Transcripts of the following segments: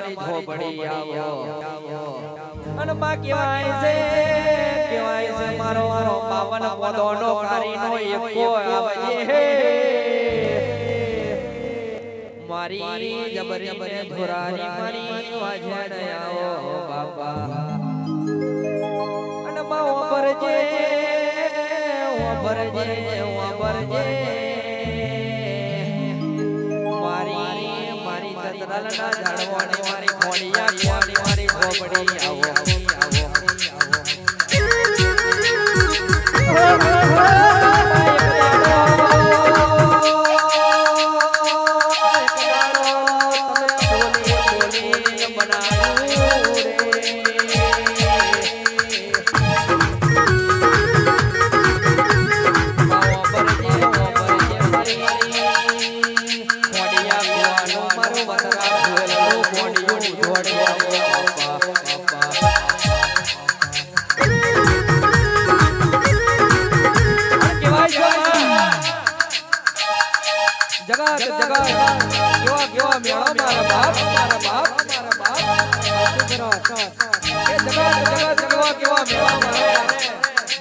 મારી ઝોપડી આવો. અને બા કહેવાય છે કહેવાય છે મારો મારો પાવન પોદોનો કારીનો એકો આવે હે મારી જબરી ને ધોરારી મારી વાજણ આવો બાપા. અને બા ઓપરજે ઓપરજે ઓપરજે ચંદ્રાલના ઝાડવાણી મારી ખોડિયા ખોડી મારી આવો આવો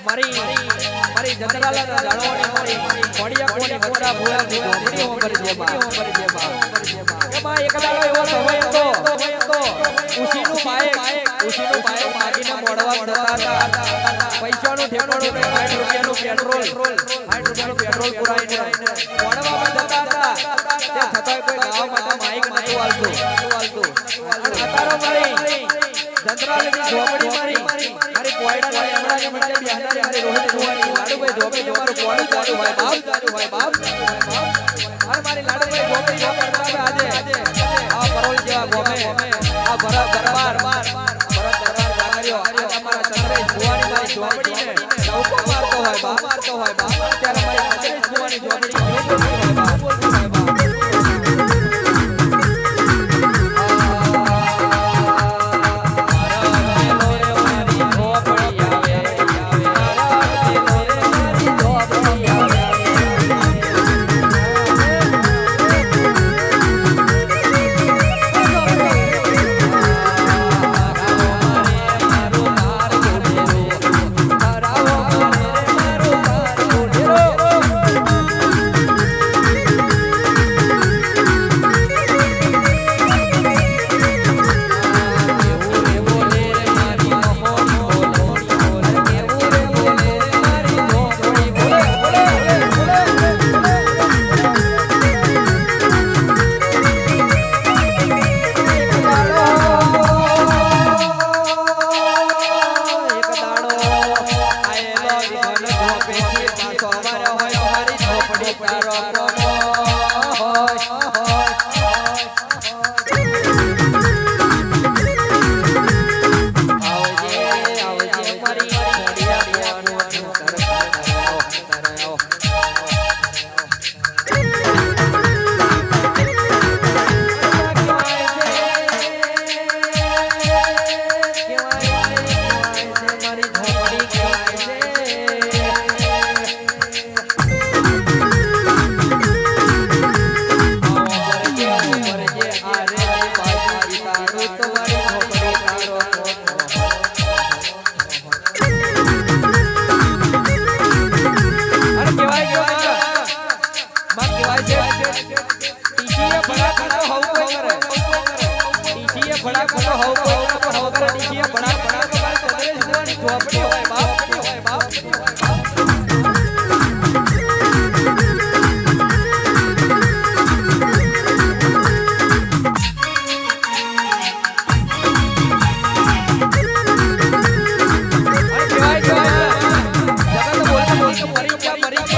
મારે મારી મારી કોડિયા કોડી વતરા ભોયા ની સમય હતો હતા પૈસાનું ઠેકાણું ને 60 રૂપિયાનું પેટ્રોલ 60 રૂપિયાનું પેટ્રોલ પુરાઈને જંત્રાલની ઝોપડી મારી મારી કોયડા વાળી હમણાં જ મને મારી રોહિત જોવાની લાડુભાઈ ઝોપડી મારું કોણ ચાલુ હોય બાપ. ચાલુ હોય બાપ. અરે મારી લાડુભાઈ ઝોપડી નો કરતા આજે. આ પરોલ જેવા ગોમે. આ ભરત દરબાર. ભરત દરબાર જાગર્યો અમારા ચંદ્રેશ જોવાની મારી ઝોપડીને. નૌકો મારતો હોય, બાપ મારતો હોય, બાપ. ત્યારે મારી ચંદ્રેશ જોવાની ઝોપડી. ઝોપડી બડા બોલ બોલ તો મારે ચંદ્રેશ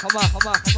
好吧好吧好吧。